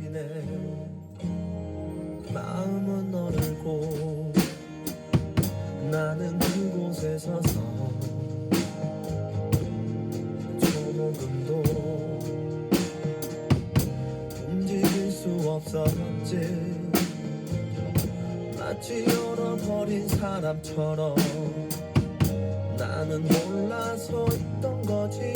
지내. 마음은 어르고 나는 그곳에 서서. 조금도 움직일 수 없었지. 마치 얼어버린 사람처럼 나는 몰라서 있던 거지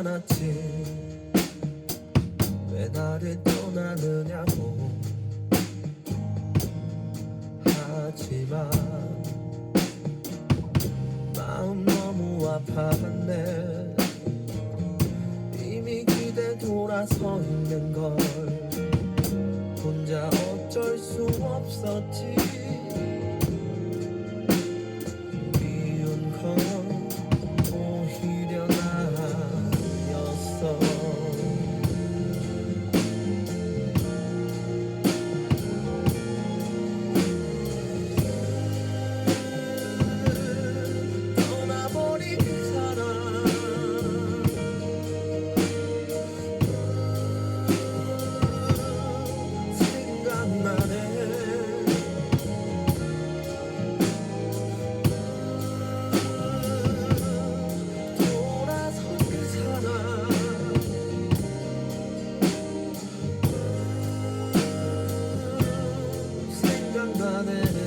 않았지. 왜 나를 떠나느냐고 하지 planet.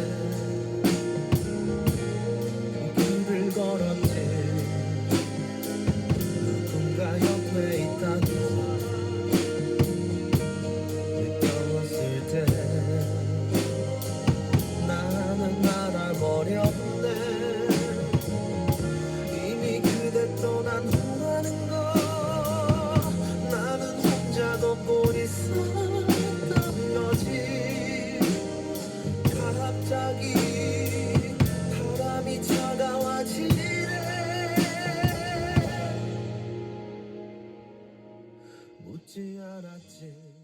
갑자기 바람이 차가워지네. 묻지 않았지